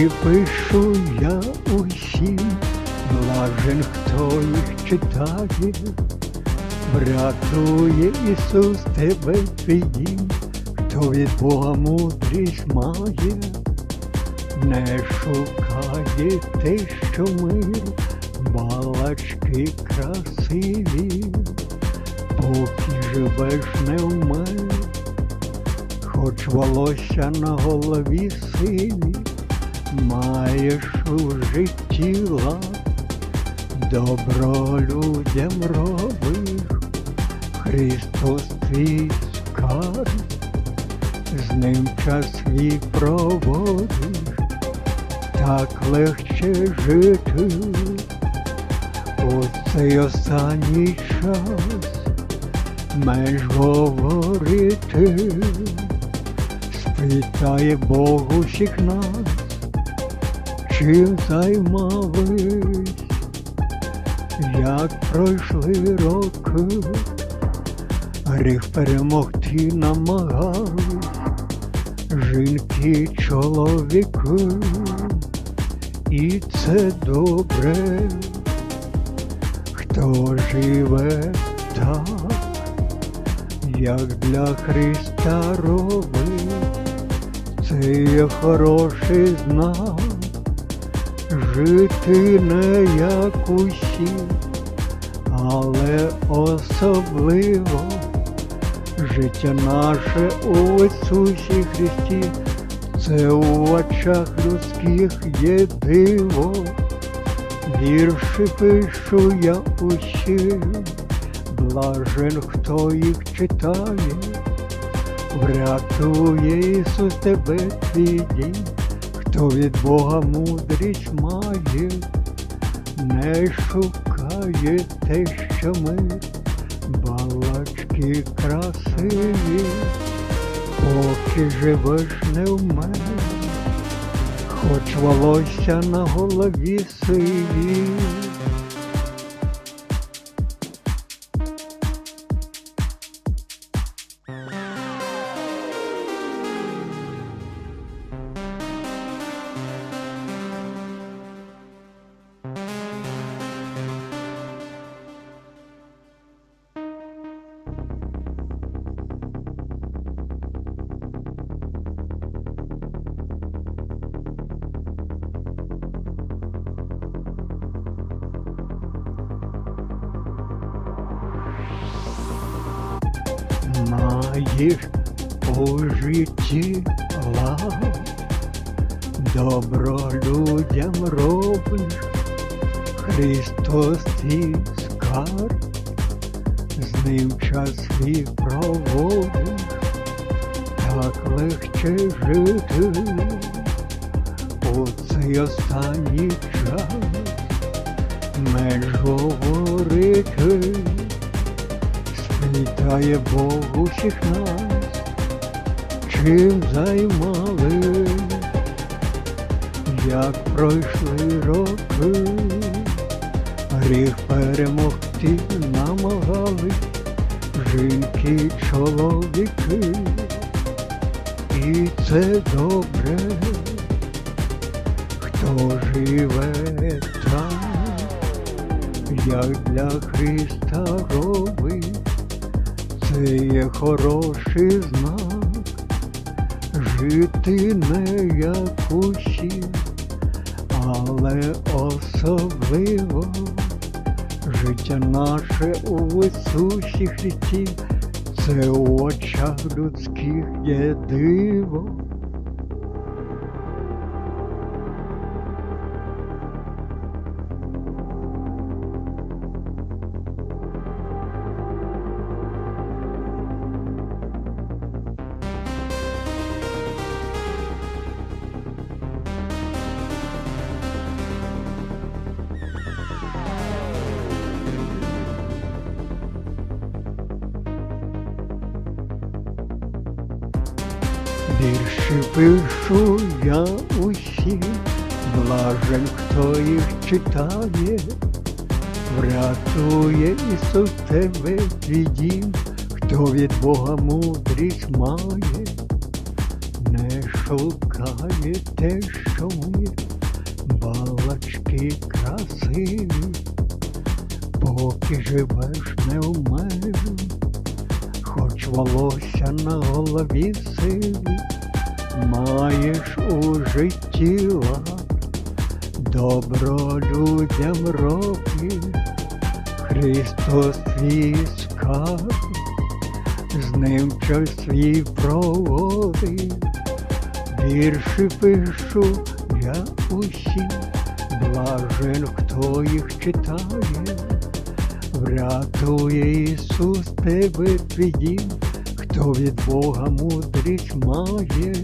Вірші пишу я усім, блажен, хто їх читає, врятує Ісус тебе твій хто від Бога мудрість має, не шукає те, що мир, балачки красиві, поки живеш не вмер, хоч волосся на голові сиві, маєш у житті лад, добро людям робиш, Христос твій скарб, з ним час свій проводиш, так легче жити. У цей останній час, менш говорити, спитає Бог усіх нас, чим займались, як пройшли роки, гріх перемогти намагались, жінки, чоловіки, і це добре, хто живе так, як для Христа робить, це є хороший знак, жити не як усі, але особливо. Життя наше у Ісусі Христі, це у очах людських є диво, вірші пишу я усім, блажен, хто їх читає, врятує Ісус тебе твій дім, хто від Бога мудрість має, не шукає те, що ми, балачки красиві, поки живеш не в мене, хоч волосся на голові сиві. Маєш у житті лав, добро людям робиш, Христос твій скарб, з ним час свій проводиш, так легче жити. У цей останній час, менш говорити. Вітає Бог усіх нас, чим займали, як пройшли роки, гріх перемогти намагали, жінки, чоловіки, і це добре, хто живе там, як для Христа робить. Це є хороший знак, жити не як усі, але особливо. Життя наше у висущих літі, це у очах людських є диво. Вірші пишу я усі, блажен, хто їх читає, врятує Ісус тебе твій хто від Бога мудрість має, не шукаєте, що ми балачки красиві, поки живеш не мене, хоч волосся на голові сиві, маєш у житті лад, добро людям роки, Христос твій скарб, з ним час свій проводив, вірші пишу я усі, блажен, хто їх читає, Врятує Ісус тебе твій дім, хто від Бога мудрість має.